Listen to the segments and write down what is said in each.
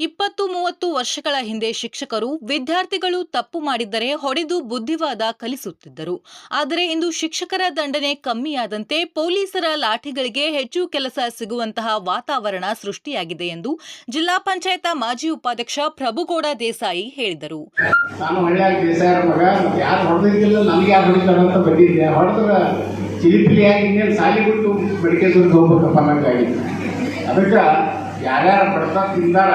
ಇಪ್ಪತ್ತು ಮೂವತ್ತು ವರ್ಷಗಳ ಹಿಂದೆ ಶಿಕ್ಷಕರು ವಿದ್ಯಾರ್ಥಿಗಳು ತಪ್ಪು ಮಾಡಿದ್ದರೆ ಹೊಡೆದು ಬುದ್ಧಿವಾದ ಕಲಿಸುತ್ತಿದ್ದರು. ಆದರೆ ಇಂದು ಶಿಕ್ಷಕರ ದಂಡನೆ ಕಮ್ಮಿಯಾದಂತೆ ಪೊಲೀಸರ ಲಾಠಿಗಳಿಗೆ ಹೆಚ್ಚು ಕೆಲಸ ಸಿಗುವಂತಹ ವಾತಾವರಣ ಸೃಷ್ಟಿಯಾಗಿದೆ ಎಂದು ಜಿಲ್ಲಾ ಪಂಚಾಯತ ಮಾಜಿ ಉಪಾಧ್ಯಕ್ಷ ಪ್ರಭುಗೌಡ ದೇಸಾಯಿ ಹೇಳಿದರು. ಅದಕ್ಕೆ ಯಾರ್ಯಾರು ಬಡ್ತಾ ತಿಂದಾರ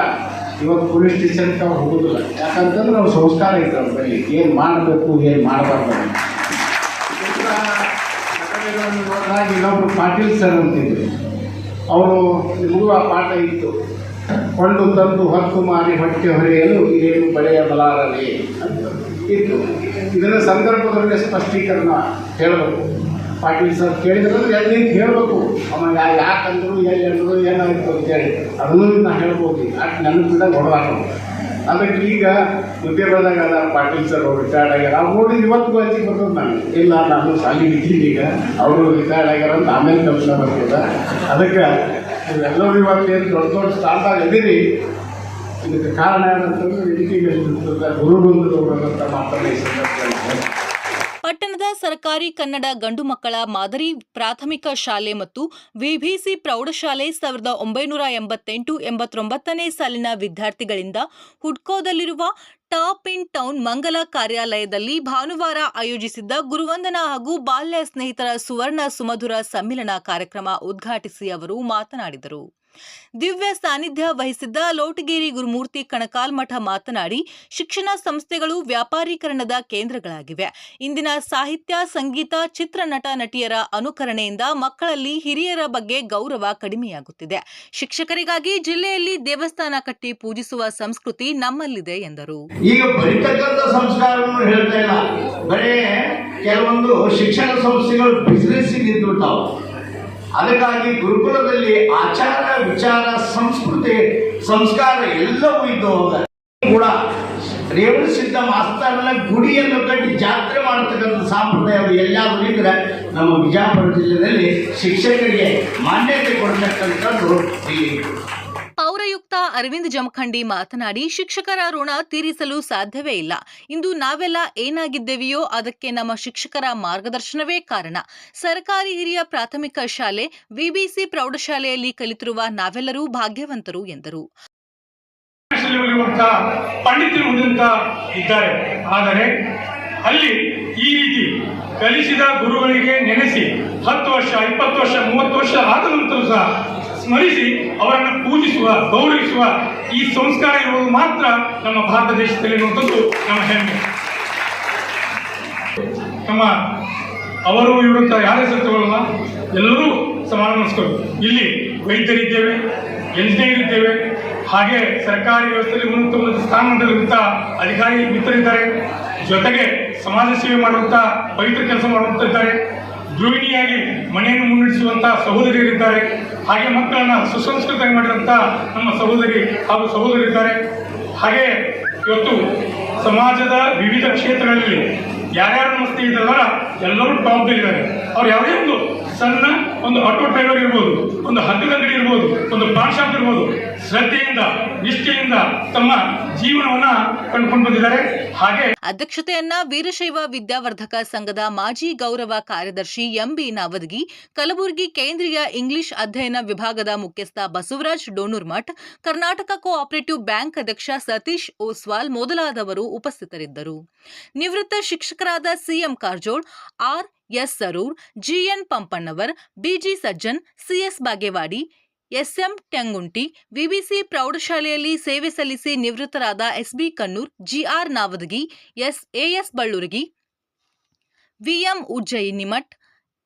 ಇವತ್ತು ಪೊಲೀಸ್ ಸ್ಟೇಷನ್ಗೆ ಅವ್ರು ಹೋಗೋದಿಲ್ಲ. ಯಾಕಂತಂದ್ರೆ ನಾವು ಸಂಸ್ಕಾರ ಐತೆ ಅವ್ರ ಬಳಿ ಏನು ಮಾಡಬೇಕು, ಏನು ಮಾಡಬಾರ್ದು ನೋಡಿದಾಗ ಇನ್ನೊಬ್ರು ಪಾಟೀಲ್ ಸರ್ ಅಂತಿದ್ರು. ಅವರು ನಿಮಗೂ ಆ ಪಾಠ ಇತ್ತು. ಕೊಂಡು ತಂದು ಹೊತ್ತು ಮಾರಿ ಹೊಟ್ಟೆ ಹೊರೆಯಲು ಏನು ಬಲಾರದೆ ಅಂತ ಇತ್ತು. ಇದರ ಸಂದರ್ಭದಲ್ಲಿ ಸ್ಪಷ್ಟೀಕರಣ ಹೇಳಬೇಕು. ಪಾಟೀಲ್ ಸರ್ ಕೇಳಿದ್ರು, ಎಲ್ಲಿ ಹೇಳಬೇಕು? ಯಾ- ಯಾಕಂದ್ರು, ಎಲ್ಲಿ ಅಂದ್ರು, ಏನಾಯಿತು ಅಂತೇಳಿ ಅದನ್ನು ನಾನು ಹೇಳ್ಬೋದು. ಅಷ್ಟು ಕೂಡ ಹೊಡೆದಾಟ ಅದಕ್ಕೆ ಈಗ ಮುದ್ದೆ ಬಂದಾಗ ಅದ ಪಾಟೀಲ್ ಸರ್ ಅವ್ರು ರಿಟೈರ್ಡ್ ಆಗ್ಯಾರ. ಅವ್ರು ನೋಡಿ ಇವತ್ತು ಹಚ್ಚಿ ಬರ್ತದೆ ನಾನು ಇಲ್ಲ, ನಾನು ಸಾಲಿ ಇದ್ದೀನಿ ಈಗ. ಅವರು ರಿಟೈರ್ಡ್ ಆಗ್ಯಾರ ಅಂತ ಆಮೇಲೆ ಕೆಲಸ ಬರ್ತದೆ ಅದಕ್ಕೆ ನೀವೆಲ್ಲರೂ ಇವತ್ತು ಏನು ದೊಡ್ಡ ದೊಡ್ಡ ಸ್ಥಾನದಾಗ ಇದ್ದೀರಿ. ಇದಕ್ಕೆ ಕಾರಣ ಏನಂತಂದ್ರೆ ಎಜುಕೇಷನ್ ಗುರುಬಂಧುಗಳಂತ ಬಂಧುಗಳು ಅಂತ ಮಾತಾಡಿ ಹೇಳ್ತೀನಿ. ಸರ್ಕಾರಿ ಕನ್ನಡ ಗಂಡು ಮಕ್ಕಳ ಮಾದರಿ ಪ್ರಾಥಮಿಕ ಶಾಲೆ ಮತ್ತು ವಿಬಿಸಿ ಪ್ರೌಢಶಾಲೆ ಸಾವಿರದ ಒಂಬೈನೂರ ಎಂಬತ್ತೆಂಟು ಎಂಬತ್ತೊಂಬತ್ತನೇ ಸಾಲಿನ ವಿದ್ಯಾರ್ಥಿಗಳಿಂದ ಹುಡ್ಕೋದಲ್ಲಿರುವ ಟಾಪ್ ಇನ್ ಟೌನ್ ಮಂಗಲ ಕಾರ್ಯಾಲಯದಲ್ಲಿ ಭಾನುವಾರ ಆಯೋಜಿಸಿದ್ದ ಗುರುವಂದನಾ ಹಾಗೂ ಬಾಲ್ಯ ಸ್ನೇಹಿತರ ಸುವರ್ಣ ಸುಮಧುರ ಸಮ್ಮಿಲನ ಕಾರ್ಯಕ್ರಮ ಉದ್ಘಾಟಿಸಿ ಅವರು ಮಾತನಾಡಿದರು. ದಿವ್ಯ ಸಾನ್ನಿಧ್ಯ ವಹಿಸಿದ್ದ ಲೋಟಗೇರಿ ಗುರುಮೂರ್ತಿ ಕಣಕಾಲ್ ಮಠ ಮಾತನಾಡಿ, ಶಿಕ್ಷಣ ಸಂಸ್ಥೆಗಳು ವ್ಯಾಪಾರೀಕರಣದ ಕೇಂದ್ರಗಳಾಗಿವೆ. ಇಂದಿನ ಸಾಹಿತ್ಯ, ಸಂಗೀತ, ಚಿತ್ರನಟ ನಟಿಯರ ಅನುಕರಣೆಯಿಂದ ಮಕ್ಕಳಲ್ಲಿ ಹಿರಿಯರ ಬಗ್ಗೆ ಗೌರವ ಕಡಿಮೆಯಾಗುತ್ತಿದೆ. ಶಿಕ್ಷಕರಿಗಾಗಿ ಜಿಲ್ಲೆಯಲ್ಲಿ ದೇವಸ್ಥಾನ ಕಟ್ಟಿ ಪೂಜಿಸುವ ಸಂಸ್ಕೃತಿ ನಮ್ಮಲ್ಲಿದೆ ಎಂದರು. ಈಗ ಕೆಲವೊಂದು ಶಿಕ್ಷಣ ಸಂಸ್ಥೆಗಳು ಬಿಸ್ನೆಸ್ ಅದಕ್ಕಾಗಿ ಗುರುಕುಲದಲ್ಲಿ ಆಚಾರ ವಿಚಾರ, ಸಂಸ್ಕೃತಿ, ಸಂಸ್ಕಾರ ಎಲ್ಲವೂ ಇದ್ದು ಕೂಡ ರೇವಣ ಸಿದ್ಧ ಮಾಸ್ತರ್ನ ಗುಡಿಯನ್ನು ಕಟ್ಟಿ ಜಾತ್ರೆ ಮಾಡತಕ್ಕಂಥ ಸಂಪ್ರದಾಯ ಎಲ್ಲಾದರೂ ಇದ್ರೆ ನಮ್ಮ ವಿಜಯಪುರ ಜಿಲ್ಲೆಯಲ್ಲಿ ಶಿಕ್ಷಕರಿಗೆ ಮಾನ್ಯತೆ ಕೊಡ್ತಕ್ಕಂಥದ್ದು ಇಲ್ಲಿ. ಅರವಿಂದ್ ಜಮಖಂಡಿ ಮಾತನಾಡಿ, ಶಿಕ್ಷಕರ ಋಣ ತೀರಿಸಲು ಸಾಧ್ಯವೇ ಇಲ್ಲ. ಇಂದು ನಾವೆಲ್ಲ ಏನಾಗಿದ್ದೇವೆಯೋ ಅದಕ್ಕೆ ನಮ್ಮ ಶಿಕ್ಷಕರ ಮಾರ್ಗದರ್ಶನವೇ ಕಾರಣ. ಸರ್ಕಾರಿ ಹಿರಿಯ ಪ್ರಾಥಮಿಕ ಶಾಲೆ, ವಿಬಿಸಿ ಪ್ರೌಢಶಾಲೆಯಲ್ಲಿ ಕಲಿತಿರುವ ನಾವೆಲ್ಲರೂ ಭಾಗ್ಯವಂತರು, ಎಂದರು. ಕಲಿಸಿದ ಗುರುಗಳಿಗೆ ನೆನೆಸಿ ಹತ್ತು ವರ್ಷ, ಇಪ್ಪತ್ತು ವರ್ಷ, ಮೂವತ್ತು ವರ್ಷ ಆದ ನಂತರ ಸಹ ಸ್ಮರಿಸಿ, ಅವರನ್ನು ಪೂಜಿಸುವ, ಗೌರವಿಸುವ ಈ ಸಂಸ್ಕಾರ ಇರುವುದು ಮಾತ್ರ ನಮ್ಮ ಭಾರತ ದೇಶದಲ್ಲಿ ಇರುವಂಥದ್ದು, ನಮ್ಮ ಹೆಮ್ಮೆ. ನಮ್ಮ ಅವರು ಇರುವಂತಹ ಯಾರೇ ಸತ್ವಗಳನ್ನ ಎಲ್ಲರೂ ಸಮಾನ ಮನಸ್ಕರು ಇಲ್ಲಿ ವೈದ್ಯರಿದ್ದೇವೆ ಎಂಜಿನಿಯರ್ ಇದ್ದೇವೆ ಹಾಗೆ ಸರ್ಕಾರಿ ವ್ಯವಸ್ಥೆಯಲ್ಲಿ ಉನ್ನತ ಸ್ಥಾನದಲ್ಲಿರುವಂಥ ಅಧಿಕಾರಿ ಮಿತ್ರರಿದ್ದಾರೆ. ಜೊತೆಗೆ ಸಮಾಜ ಸೇವೆ ಮಾಡುವಂತ ಪವಿತ್ರ ಕೆಲಸ ಮಾಡುವಂತ ಇದ್ದಾರೆ ಗೃಹಿಣಿಯಾಗಿ ಮನೆಯನ್ನು ಮುನ್ನಡೆಸುವಂತಹ ಸಹೋದರಿಯರಿದ್ದಾರೆ ಹಾಗೆ ಮಕ್ಕಳನ್ನ ಸುಸಂಸ್ಕೃತ ಮಾಡಿದಂಥ ನಮ್ಮ ಸಹೋದರಿ ಹಾಗೂ ಸಹೋದರಿದ್ದಾರೆ ಹಾಗೆ ಇವತ್ತು ಸಮಾಜದ ವಿವಿಧ ಕ್ಷೇತ್ರಗಳಲ್ಲಿ ಯಾರ್ಯಾರು ಮಸ್ತಿ ಇದ್ದಾರ ಎಲ್ಲರೂ ಟಾಪ್ ಇದ್ದಾರೆ. ಅವ್ರು ಯಾವುದೇ ಒಂದು ಸಣ್ಣ ಒಂದು ಆಟೋ ಡ್ರೈವರ್ ಇರ್ಬೋದು, ಒಂದು ಹಗ್ಗದ ಅಂಗಡಿ ಇರ್ಬೋದು, ಒಂದು ಪಾಶಾಪ್ ಶಾಪ್ ಇರ್ಬೋದು, ಶ್ರದ್ಧೆಯಿಂದ, ನಿಷ್ಠೆಯಿಂದ ತಮ್ಮ ಜೀವನವನ್ನ ಕಂಡುಕೊಂಡು ಬಂದಿದ್ದಾರೆ. ಹಾಗೆ ಅಧ್ಯಕ್ಷತೆಯನ್ನ ವೀರಶೈವ ವಿದ್ಯಾವರ್ಧಕ ಸಂಘದ ಮಾಜಿ ಗೌರವ ಕಾರ್ಯದರ್ಶಿ ಎಂಬಿ ನಾವದಗಿ, ಕಲಬುರಗಿ ಕೇಂದ್ರೀಯ ಇಂಗ್ಲಿಷ್ ಅಧ್ಯಯನ ವಿಭಾಗದ ಮುಖ್ಯಸ್ಥ ಬಸವರಾಜ್ ಡೋಣೂರ್ಮಠ್ ಕರ್ನಾಟಕ ಕೋಆಪರೇಟಿವ್ ಬ್ಯಾಂಕ್ ಅಧ್ಯಕ್ಷ ಸತೀಶ್ ಓಸ್ವಾಲ್ ಮೊದಲಾದವರು ಉಪಸ್ಥಿತರಿದ್ದರು. ನಿವೃತ್ತ ಶಿಕ್ಷಕರಾದ CM Karajol, R S Saroor GN Pampannavar BG Sajjan CS Bagewadi SM Tengunti VBC ಪ್ರೌಢಶಾಲೆಯಲ್ಲಿ ಸೇವೆ ಸಲ್ಲಿಸಿ ನಿವೃತ್ತರಾದ SB Kannur GR Navadagi S AS Ballurgi VM Ujjainimath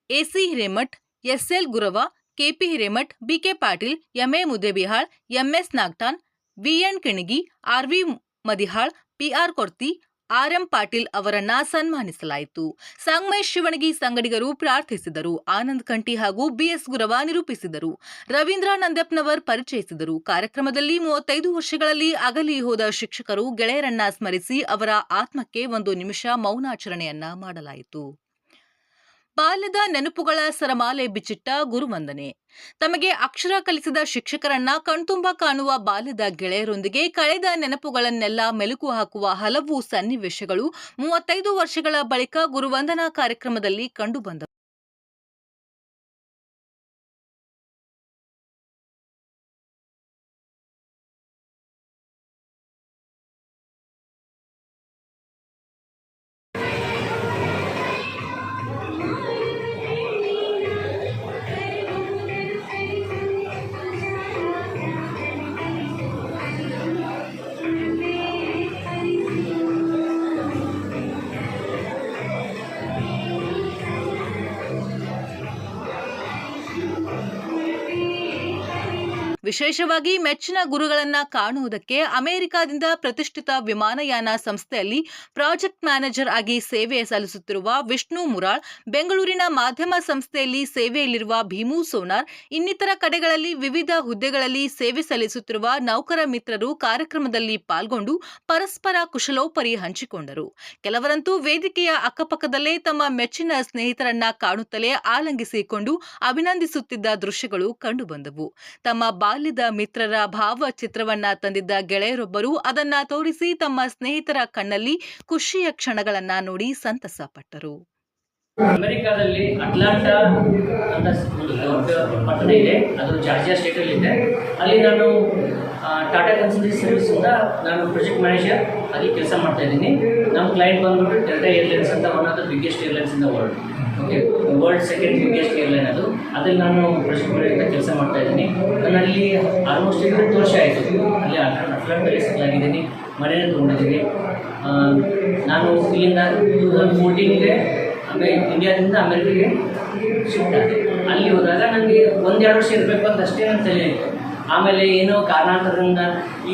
AC Hiremath SL Gurav KP Hiremath BK Patil MA Muddebihal MS Nagtan VN Kinagi RV Madihal PR Korti RM Patil ಅವರನ್ನ ಸನ್ಮಾನಿಸಲಾಯಿತು. ಸಂಗಮೇಶ್ ಶಿವಣಗಿ ಸಂಗಡಿಗರು ಪ್ರಾರ್ಥಿಸಿದರು. ಆನಂದ್ ಕಂಟಿ ಹಾಗೂ BS Gurav ನಿರೂಪಿಸಿದರು. ರವೀಂದ್ರ ನಂದಪ್ಪನವರ್ ಪರಿಚಯಿಸಿದರು. ಕಾರ್ಯಕ್ರಮದಲ್ಲಿ ಮೂವತ್ತೈದು ವರ್ಷಗಳಲ್ಲಿ ಅಗಲಿ ಹೋದ ಶಿಕ್ಷಕರು ಗೆಳೆಯರನ್ನ ಸ್ಮರಿಸಿ ಅವರ ಆತ್ಮಕ್ಕೆ ಒಂದು ನಿಮಿಷ ಮೌನಾಚರಣೆಯನ್ನ ಮಾಡಲಾಯಿತು. ಬಾಲ್ಯದ ನೆನಪುಗಳ ಸರಮಾಲೆ ಬಿಚ್ಚಿಟ್ಟ ಗುರುವಂದನೆ. ತಮಗೆ ಅಕ್ಷರ ಕಲಿಸಿದ ಶಿಕ್ಷಕರನ್ನ ಕಣ್ತುಂಬ ಕಾಣುವ ಬಾಲ್ಯದ ಗೆಳೆಯರೊಂದಿಗೆ ಕಳೆದ ನೆನಪುಗಳನ್ನೆಲ್ಲ ಮೆಲುಕು ಹಾಕುವ ಹಲವು ಸನ್ನಿವೇಶಗಳು ಮೂವತ್ತೈದು ವರ್ಷಗಳ ಬಳಿಕ ಗುರುವಂದನಾ ಕಾರ್ಯಕ್ರಮದಲ್ಲಿ ಕಂಡುಬಂದವು. ವಿಶೇಷವಾಗಿ ಮೆಚ್ಚಿನ ಗುರುಗಳನ್ನ ಕಾಣುವುದಕ್ಕೆ ಅಮೆರಿಕಾದಿಂದ ಪ್ರತಿಷ್ಠಿತ ವಿಮಾನಯಾನ ಸಂಸ್ಥೆಯಲ್ಲಿ ಪ್ರಾಜೆಕ್ಟ್ ಮ್ಯಾನೇಜರ್ ಆಗಿ ಸೇವೆ ಸಲ್ಲಿಸುತ್ತಿರುವ ವಿಷ್ಣು ಮುರಾಳ್, ಬೆಂಗಳೂರಿನ ಮಾಧ್ಯಮ ಸಂಸ್ಥೆಯಲ್ಲಿ ಸೇವೆಯಲ್ಲಿರುವ ಭೀಮು ಸೋನಾರ್, ಇನ್ನಿತರ ಕಡೆಗಳಲ್ಲಿ ವಿವಿಧ ಹುದ್ದೆಗಳಲ್ಲಿ ಸೇವೆ ಸಲ್ಲಿಸುತ್ತಿರುವ ನೌಕರ ಮಿತ್ರರು ಕಾರ್ಯಕ್ರಮದಲ್ಲಿ ಪಾಲ್ಗೊಂಡು ಪರಸ್ಪರ ಕುಶಲೋಪರಿ ಹಂಚಿಕೊಂಡರು. ಕೆಲವರಂತೂ ವೇದಿಕೆಯ ಅಕ್ಕಪಕ್ಕದಲ್ಲೇ ತಮ್ಮ ಮೆಚ್ಚಿನ ಸ್ನೇಹಿತರನ್ನ ಕಾಣುತ್ತಲೇ ಆಲಂಗಿಸಿಕೊಂಡು ಅಭಿನಂದಿಸುತ್ತಿದ್ದ ದೃಶ್ಯಗಳು ಕಂಡುಬಂದವು. ತಮ್ಮ ಬಾಲ್ಯದ ಮಿತ್ರರ ಭಾವಚಿತ್ರವನ್ನ ತಂದಿದ್ದ ಗೆಳೆಯರೊಬ್ಬರು ಅದನ್ನ ತೋರಿಸಿ ತಮ್ಮ ಸ್ನೇಹಿತರ ಕಣ್ಣಲ್ಲಿ ಖುಷಿಯ ಕ್ಷಣಗಳನ್ನ ನೋಡಿ ಸಂತಸ ಪಟ್ಟರು. ಅಮೆರಿಕಾದಲ್ಲಿ ಅಟ್ಲಾಂಟಾ ಅಂತ ಪಟ್ಟಣ ಇದೆ. ಅದು ಜಾರ್ಜಿಯಾ ಸ್ಟೇಟಲ್ಲಿ ಇದೆ ಅಲ್ಲಿ ನಾನು ಟಾಟಾ ಕನ್ಸಲ್ಟೆನ್ಸಿ ಸರ್ವಿಸಿಂದ ನಾನು ಪ್ರಾಜೆಕ್ಟ್ ಮ್ಯಾನೇಜರ್ ಆಗಿ ಕೆಲಸ ಮಾಡ್ತಾ ಇದ್ದೀನಿ. ನಮ್ಮ ಕ್ಲೈಂಟ್ ಬಂದ್ಬಿಟ್ಟು ಡೆಲ್ಟಾ ಏರ್ಲೈನ್ಸ್ ಅಂತ one of the biggest airlines in the world okay world second biggest airline ಅದು. ಅದ್ರಲ್ಲಿ ನಾನು ಪ್ರಾಜೆಕ್ಟ್ ಆಗಿ ಕೆಲಸ ಮಾಡ್ತಾ ಇದ್ದೀನಿ. ನಾನು ಅಲ್ಲಿ ಆಲ್ಮೋಸ್ಟ್ ಹತ್ತು ವರ್ಷ ಆಯಿತು. ಅಲ್ಲಿ ಅಟ್ಲಾಂಟಲ್ಲಿ ಸೆಟ್ಲ್ ಆಗಿದ್ದೀನಿ ಮನೆಯನ್ನು ತೊಗೊಂಡಿದ್ದೀನಿ. ನಾನು ಇಲ್ಲಿಂದ ಟೂ ತೌಸಂಡ್ ಫೋರ್ಟೀನ್ಗೆ ಆಮೇಲೆ ಇಂಡಿಯಾದಿಂದ ಅಮೆರಿಕೆಗೆ ಶಿಫ್ಟ್ ಆಗಿದೆ ಅಲ್ಲಿ ಹೋದಾಗ ನನಗೆ ಒಂದೆರಡು ವರ್ಷ ಇರಬೇಕು ಅಂತ ಅಷ್ಟೇ ನಾನು ತಲೆ ಇತ್ತು. ಆಮೇಲೆ ಏನೋ ಕಾರಣಾಂತರದಿಂದ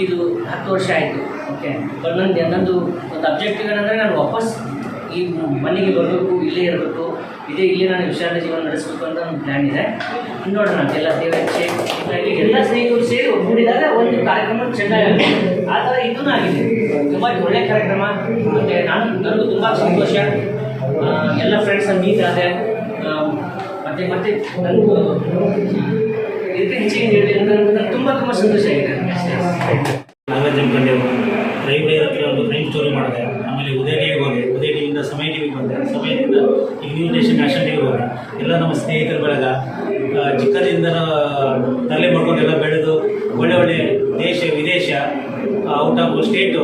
ಇದು ಹತ್ತು ವರ್ಷ ಆಯಿತು. ಓಕೆ ಬಟ್ ನಂದು ಒಂದು ಅಬ್ಜೆಕ್ಟಿವ್ ಏನಂದರೆ ನಾನು ವಾಪಸ್ ಈ ಮನೆಗೆ ಬರಬೇಕು, ಇಲ್ಲೇ ಇರಬೇಕು. ಇದೇ ಇಲ್ಲಿ ನಾನು ವಿಶಾಲ ಜೀವನ ನಡೆಸಬೇಕು ಅಂತ ಒಂದು ಪ್ಲ್ಯಾನ್ ಇದೆ. ನೋಡೋಣ, ಎಲ್ಲ ಹೀಗಾಗಿ ಎಲ್ಲ ಸ್ನೇಹಿತರು ಸೇರಿ ಒಗ್ಗೂಡಿದಾಗ ಒಂದು ಕಾರ್ಯಕ್ರಮ ಚೆನ್ನಾಗಿದೆ ಆ ಥರ ಇದೂ ಆಗಿದೆ. ತುಂಬ ಒಳ್ಳೆಯ ಕಾರ್ಯಕ್ರಮ. ಮತ್ತು ನಾನು ನನಗೂ ತುಂಬ ಸಂತೋಷ. ಎಲ್ಲ ಫ್ರೆಂಡ್ಸ್ ಮೀಟ್ ಆದೆ. ಮತ್ತು, ಮತ್ತೆ ನನಗೂ ಇದಕ್ಕೆ ಹೆಚ್ಚಿಗೆ ಹೇಳಿ ಅಂತ ನನಗೆ ತುಂಬ ತುಂಬ ಸಂತೋಷ ಆಗಿದೆ. ನಾಗರಾಜ್ ಜಂಪಂಡೆ ಲೈಬ್ರರಿ ಹತ್ರ ಒಂದು ಕ್ರೈಮ್ ಸ್ಟೋರಿ ಮಾಡಿದೆ. ಆಮೇಲೆ ಉದಯ ಈಗ ನ್ಯೂ ನೇಷನ್ ನ್ಯಾಷನಲ್ ಟಿವಿಗೆ ಹೋಗಿ ಎಲ್ಲ ನಮ್ಮ ಸ್ನೇಹಿತರ ಬಳಗ ಚಿಕ್ಕದಿಂದ ತಲೆ ಮಾಡ್ಕೊಂಡೆಲ್ಲ ಬೆಳೆದು, ಒಳ್ಳೆ ಒಳ್ಳೆ ದೇಶ, ವಿದೇಶ ಔಟ್ ಆಫ್ ಸ್ಟೇಟು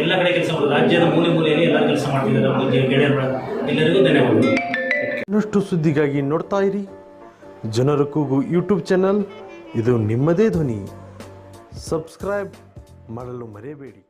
ಎಲ್ಲ ಕಡೆ ಕೆಲಸ ಮಾಡೋದು. ರಾಜ್ಯದ ಮೂಲೆ ಮೂಲೆಯಲ್ಲಿ ಎಲ್ಲ ಕೆಲಸ ಮಾಡ್ತಿದ್ದಾರೆ ನಮ್ಮ ಗೆಳೆಯರ ಬಳಗ. ಎಲ್ಲರಿಗೂ ಧನ್ಯವಾದಗಳು. ಇನ್ನಷ್ಟು ಸುದ್ದಿಗಾಗಿ ನೋಡ್ತಾ ಇರಿ. ಜನರ ಕೂಗು ಯೂಟ್ಯೂಬ್ ಚಾನಲ್ ಇದು ನಿಮ್ಮದೇ ಧ್ವನಿ. ಸಬ್ಸ್ಕ್ರೈಬ್ ಮಾಡಲು ಮರೆಯಬೇಡಿ.